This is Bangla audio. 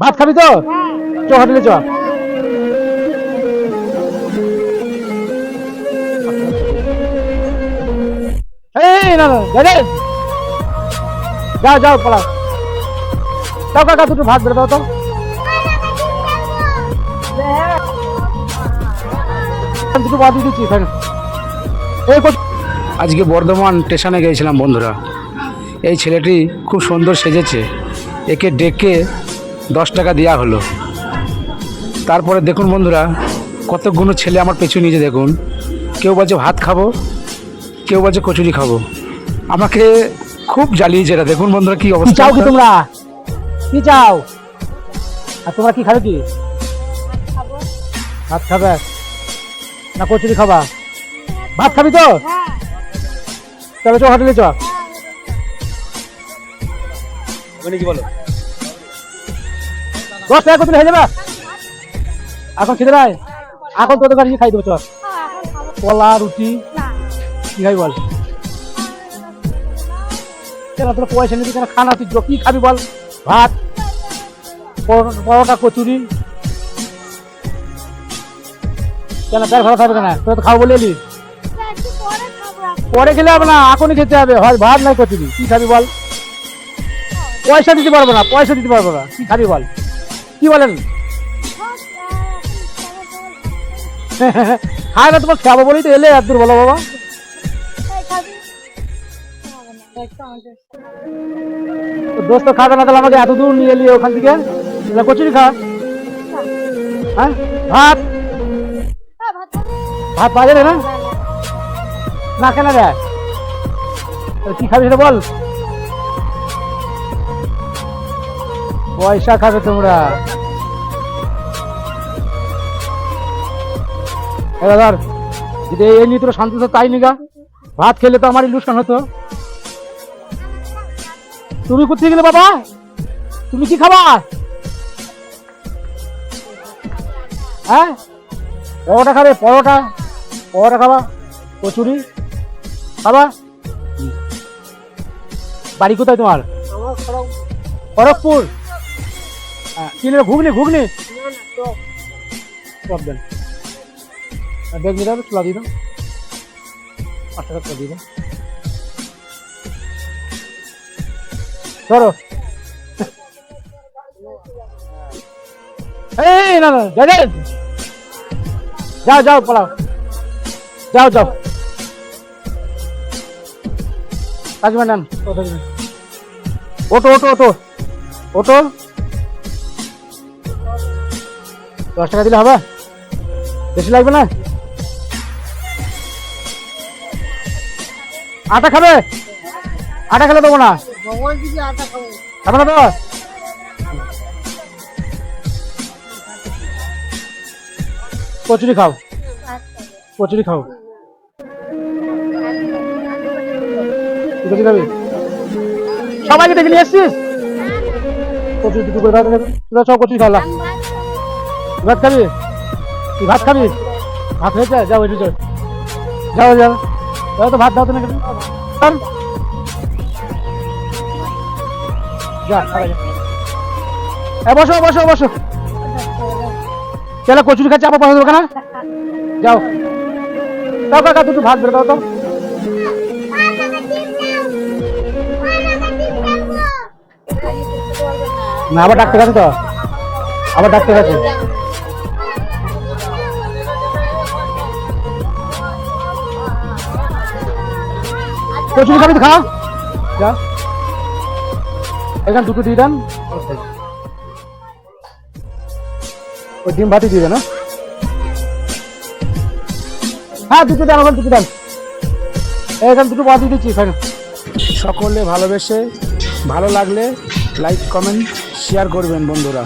ভাত খাবি তো? চ হোটেলে চ। এই। যাও যাও পড়াও দাও, কাকা, দুটো ভাত বেড়ে দাও তো। দুটো ভাত দিচ্ছি এই আজকে বর্ধমান স্টেশনে গিয়েছিলাম বন্ধুরা। এই ছেলেটি খুব সুন্দর সেজেছে। একে ডেকে দশ টাকা দেওয়া হলো। তারপরে দেখুন বন্ধুরা কতগুলো ছেলে আমার পেছু নিচে দেখুন। কেউ বলছে ভাত খাব কেউ বলছে কচুরি খাব। আমাকে খুব জ্বালিয়েছে এটা। দেখুন বন্ধুরা কি অবস্থা চাও কি তোমরা? কি চাও? আর তোমরা কি খাবে কি? ভাত খাবে? না কচুরি খাবা? ভাত খাবি তো? তবে চ হোটেলে চ। মানে কি বলো? দশ টাকা কচুরি হয়ে যাবে? এখন খেতে নাই এখন তোদের কাছে খাই দেবো চ কলা রুটি কি খাবি বল? কেন তোর পয়সা নিবি কেন? খানা তুই কি খাবি বল? ভাত পরোটা কচুরি। কেন পেট ভালো থাকবে না তোরা তো খাব বলে এলি। পরে খেলে হবে না এখনই খেতে হবে। হয় ভাত নাই কচুরি। কি খাবি বল? পয়সা দিতে পারব না পয়সা দিতে পারব না। কি খাবি বল? কি বলেন? খায় না তোমার খাব বলেই তো এলে এত দূর বলো বাবা। দোস্ত খাবে না তাহলে আমাকে এত দূর নিয়ে এলি ওখান থেকে। কচুরি খা। হ্যাঁ? ভাত? ভাত পাওয়া যাবে না? না কেন তাহলে কি খাবি সেটা বল। পয়সা খাবে তোমরা। ধর যদি এই নিয়ে তোরা শান্তি তো তাই নিগা। ভাত খেলে তো আমারই লুসকান হতো। তুমি কোথায় গেলে বাবা, তুমি কি খাবা? হ্যাঁ? পরোটা খাবে, পরোটা। পরোটা খাবা, কচুরি খাবা। বাড়ি কোথায় তোমার? খড়গপুর। হ্যাঁ কি ঘুগনি ঘুগনি। সব দেন। নিয়ে যাবে, চুলা দিয়ে দাও। পাঁচ টাকা দিয়ে দাও। ধরো। এই, না না যা। যাও যাও, পলাও। যাও যাও। নেন ওঠো ওটো ওটো ওটো ওটো দশ টাকা দিলে হবে? বেশি লাগবে না? আটা খাবে? আটা খেলে দেবো না? খাবে না তো? কচুরি খাও। কচুরি খাও। খাবি? সবাইকে দেখে নিয়ে এসছিস? কচুরি দুটো করে সব কচুরি খাওয়া ভাত খাবি? তুই ভাত খাবি? ভাত হয়েছে? যাও এটু যাও যাও যাও তো ভাত দাও তো না যা বসো বসো বসো। চলো কচুরি খাচ্ছে, আবার পয়সা দেবো যাও। দাও কাকা, দুটো ভাত বেড়ে দাও তো না, আবার ডাক্তার কাছে তো? আবার ডাক্তার আছে কচুরি খাবি খা। যা। এখানে দুটো দিয়ে দেন। ওই ডিম ভাতি দিয়ে দেন হ্যাঁ? হ্যাঁ দুটো দেন, ওখানে দুটো দেন। এখানে দুটো ভাতি দিচ্ছি, এখানে। সকলে ভালোবেসে, ভালো লাগলে লাইক কমেন্ট শেয়ার করবেন বন্ধুরা।